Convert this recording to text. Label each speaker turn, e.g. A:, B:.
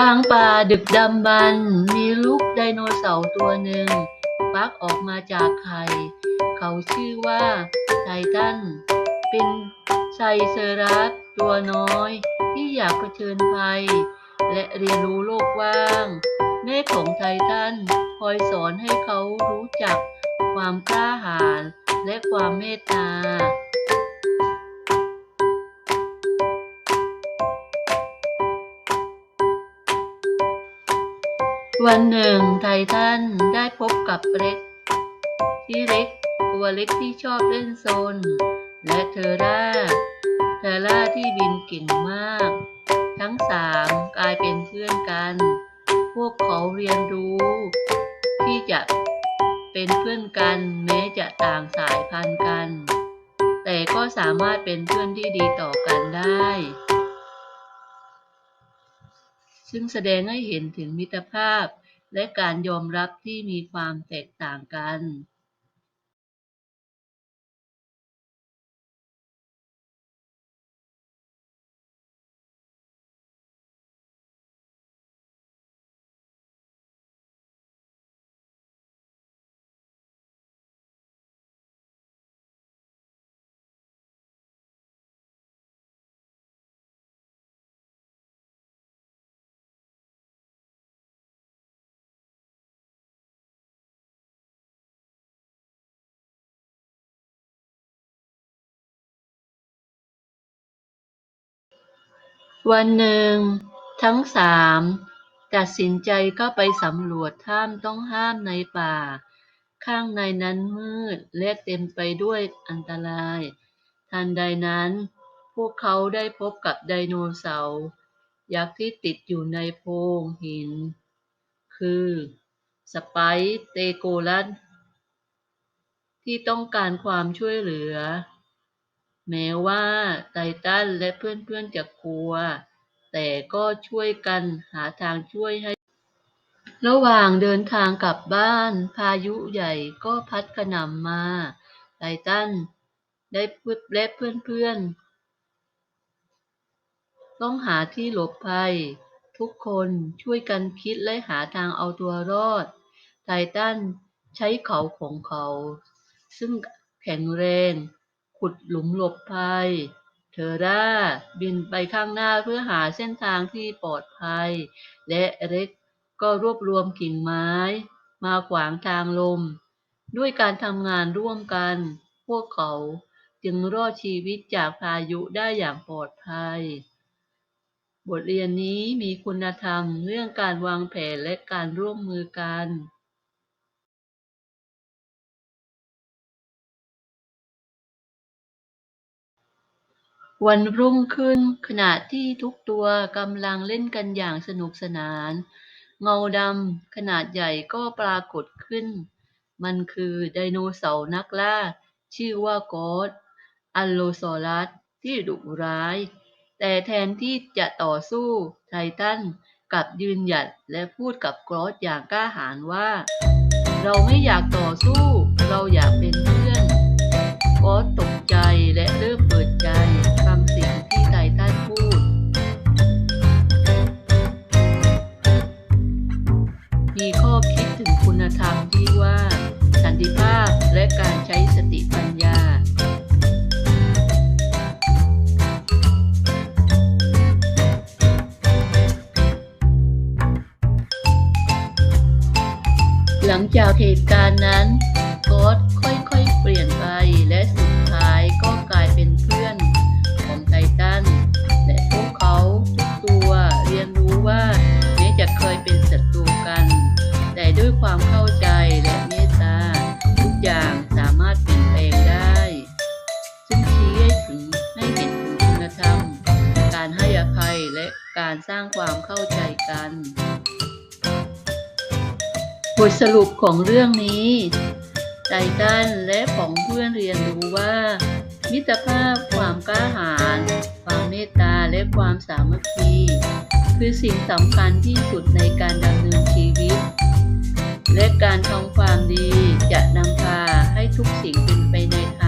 A: กลางป่าดึกดำบรรมีลูกไดโนเสาร์ตัวหนึ่งฟักออกมาจากไข่ เขาชื่อว่าไททัน เป็นไซเซอรัสตัวน้อย ที่อยากเผชิญภัย และเรียนรู้โลกกว้าง แม่ของไททันคอยสอนให้เขารู้จักความกล้าหาญและความเมตตา วันหนึ่งไททันได้พบกับเร็ก ที่เล็กตัวเล็กที่ชอบเล่นโซน และเทอร่าเทอร่าที่บินเก่งมาก ทั้งสามกลายเป็นเพื่อนกัน พวกเขาเรียนรู้ ที่จะเป็นเพื่อนกันแม้จะต่างสายพันธุ์กัน แต่ก็สามารถเป็นเพื่อนที่ดีต่อกันได้ ซึ่งแสดงให้เห็นถึงมิตรภาพและการยอมรับที่มีความแตกต่างกัน วันหนึ่งทั้งสามตัดสินใจเข้าไปสำรวจถ้ำต้องห้ามในป่า ข้างในนั้นมืดและเต็มไปด้วยอันตราย ทันใดนั้น พวกเขาได้พบกับไดโนเสาร์ยักษ์ที่ติดอยู่ในโพรงหิน คือสไปเตโกลัสที่ต้องการความช่วยเหลือ แม้ว่าไททันและเพื่อนๆจะกลัว แต่ก็ช่วยกันหาทางช่วยให้ ระหว่างเดินทางกลับบ้าน พายุใหญ่ก็พัดกระหน่ำมาไททันได้พูดและเพื่อนๆ ต้องหาที่หลบภัย ทุกคนช่วยกันคิดและหาทางเอาตัวรอด ไททันใช้เขาของเขา ซึ่งแข็งแรง ขุดหลุมหลบภัย เทอร่าบินไปข้างหน้าเพื่อหาเส้นทางที่ปลอดภัย และเร็กก็รวบรวมกิ่งไม้ มาขวางทางลม ด้วยการทำงานร่วมกัน พวกเขาจึงรอดชีวิตจากพายุได้อย่างปลอดภัย บทเรียนนี้มีคุณธรรมเรื่องการวางแผนและการร่วมมือกัน วันรุ่งขึ้นขณะที่ทุกตัวกำลังเล่นกันอย่างสนุกสนาน เงาดำขนาดใหญ่ก็ปรากฏขึ้น มันคือไดโนเสาร์นักล่า ชื่อว่ากอสอัลโลซอรัสที่ดุร้าย แต่แทนที่จะต่อสู้ไททันกลับยืนหยัดและพูดกับกอสอย่างกล้าหาญว่า เราไม่อยากต่อสู้ เราอยากเป็น มีข้อคิดถึงคุณธรรมที่ว่า สันติภาพและการใช้สติปัญญา หลังจากเหตุการณ์นั้น ด้วยความเข้าใจและเมตตา ทุกอย่างสามารถเปลี่ยนแปลงได้ ซึ่งชี้ให้ถึงให้เห็นถึงคุณธรรม การให้อภัยและการสร้างความเข้าใจกัน บทสรุปของเรื่องนี้ไททันและของเพื่อนเรียนรู้ว่า มิตรภาพความกล้าหาญความเมตตาและความสามัคคี คือสิ่งสำคัญที่สุดในการดำเนินชีวิต และการทำความดีจะนำพาให้ทุกสิ่งเป็นไปในทาง